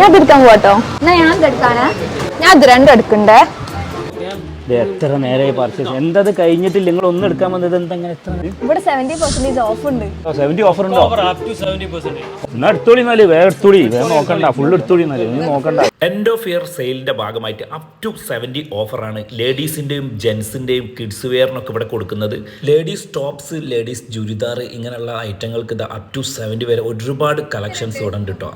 ഞാൻ എടുക്കാൻ പോട്ടോ എന്നാ ഞാൻ എടുക്കാനാ ഞാൻ ഇത് രണ്ടും എടുക്കണ്ടേ എത്ര നേരമായി പർച്ചേസ് എന്തത് കഴിഞ്ഞിട്ടില്ല? നിങ്ങൾ ഒന്ന് എടുക്കാൻ വന്നത് എന്താ ഇങ്ങനെ എത്ര ഇവിടെ സെവന്റി പെർസെന്റേജ് ഓഫ് ഉണ്ട്. സെവന്റി ഓഫർ ഉണ്ടോ? എന്നാ എടുത്തോളി എന്നാൽ വേറെ എടുത്തോളി. വേറെ നോക്കണ്ട. ഫുൾ എടുത്തോളി എന്നാൽ. നീ നോക്കണ്ട. എൻഡ് ഓഫ് ഇയർ സെയിലിന്റെ ഭാഗമായിട്ട് അപ് ടു സെവന്റി ഓഫറാണ് ലേഡീസിന്റെയും ജെൻസിന്റെയും കിഡ്സ് വെയറിനൊക്കെ ഇവിടെ കൊടുക്കുന്നത്. ലേഡീസ് ടോപ്സ് ലേഡീസ് ജുരിദാർ ഇങ്ങനെയുള്ള ഐറ്റങ്ങൾക്ക് ഇത് അപ് ടു സെവന്റി വരെ ഒരുപാട് കളക്ഷൻസ് ഇവിടെ ഉണ്ട് കേട്ടോ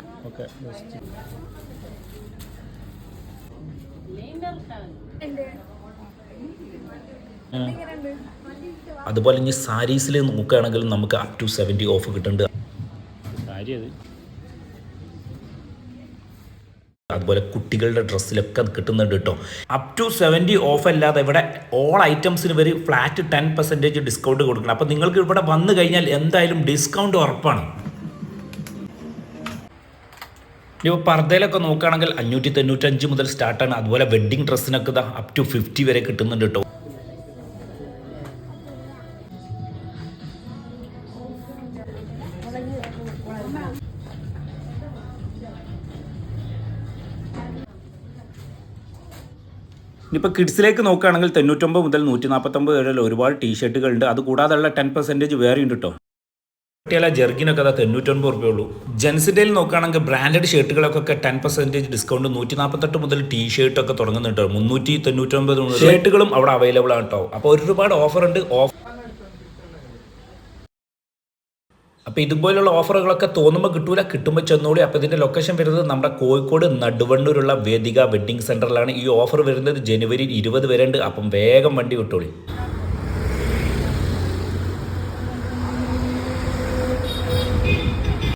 അതുപോലെ ഇനി സാരീസിൽ നോക്കുകയാണെങ്കിൽ നമുക്ക് അപ് ടു സെവന്റി ഓഫ് കിട്ടുന്നുണ്ട്. അത് അതുപോലെ കുട്ടികളുടെ ഡ്രസ്സിലൊക്കെ കിട്ടുന്നുണ്ട് കേട്ടോ. അപ് ടു സെവന്റി ഓഫ് അല്ലാതെ ഇവിടെ ഓൾ ഐറ്റംസിന് വരെ ഫ്ലാറ്റ് ടെൻ പെർസെന്റേജ് ഡിസ്കൗണ്ട് കൊടുക്കണം. അപ്പോൾ നിങ്ങൾക്ക് ഇവിടെ വന്നു കഴിഞ്ഞാൽ എന്തായാലും ഡിസ്കൗണ്ട് ഉറപ്പാണ്. ഇപ്പോൾ പർദ്ദയിലൊക്കെ നോക്കുകയാണെങ്കിൽ അഞ്ഞൂറ്റി തൊണ്ണൂറ്റഞ്ച് മുതൽ സ്റ്റാർട്ടാണ് അതുപോലെ വെഡ്ഡിങ് ഡ്രസ്സിനൊക്കെ ഇതാ അപ് ടു ഫിഫ്റ്റി വരെ കിട്ടുന്നുണ്ട് കേട്ടോ ഇനിയിപ്പോൾ കിഡ്സിലേക്ക് നോക്കുകയാണെങ്കിൽ തൊണ്ണൂറ്റൊമ്പത് മുതൽ നൂറ്റി നാൽപ്പത്തൊമ്പത് വരെയുള്ള ഒരുപാട് ടീഷർട്ടുകൾ ഉണ്ട് അത് കൂടാതെയുള്ള ടെൻ പെർസെന്റേജ് വേറെ ഉണ്ട് കേട്ടോ കുട്ടികളെ ജെർഗിനൊക്കെ അതാ തൊണ്ണൂറ്റൊൻപത് റുപ്യ ഉള്ളൂ. ജെൻസിന്റെ നോക്കുകയാണെങ്കിൽ ബ്രാൻഡഡ് ഷർട്ടുകളൊക്കെ ടെൻ പെർസെന്റേജ് ഡിസ്കൗണ്ട് നൂറ്റി നാൽപ്പത്തെട്ട് മുതൽ ടീ ഷർട്ടൊക്കെ തുടങ്ങുന്നുണ്ട്. മുന്നൂറ്റി തൊണ്ണൂറ്റൊൻപത് ഷർട്ടുകളും അവിടെ അവൈലബിൾ ആണ് കേട്ടോ അപ്പോൾ ഒരുപാട് ഓഫർ ഉണ്ട്. ഓഫർ അപ്പോൾ ഇതുപോലുള്ള ഓഫറുകളൊക്കെ തോന്നുമ്പോൾ കിട്ടൂല കിട്ടുമ്പോൾ ചെന്നോളി. അപ്പോൾ ഇതിന്റെ ലൊക്കേഷൻ വരുന്നത് നമ്മുടെ കോഴിക്കോട് നടുവണ്ണൂരുള്ള വേദിക വെഡ്ഡിംഗ് സെന്ററിലാണ് ഈ ഓഫർ വരുന്നത് ജനുവരി ഇരുപത് വരെ ഉണ്ട് അപ്പം വേഗം വണ്ടി കിട്ടോളി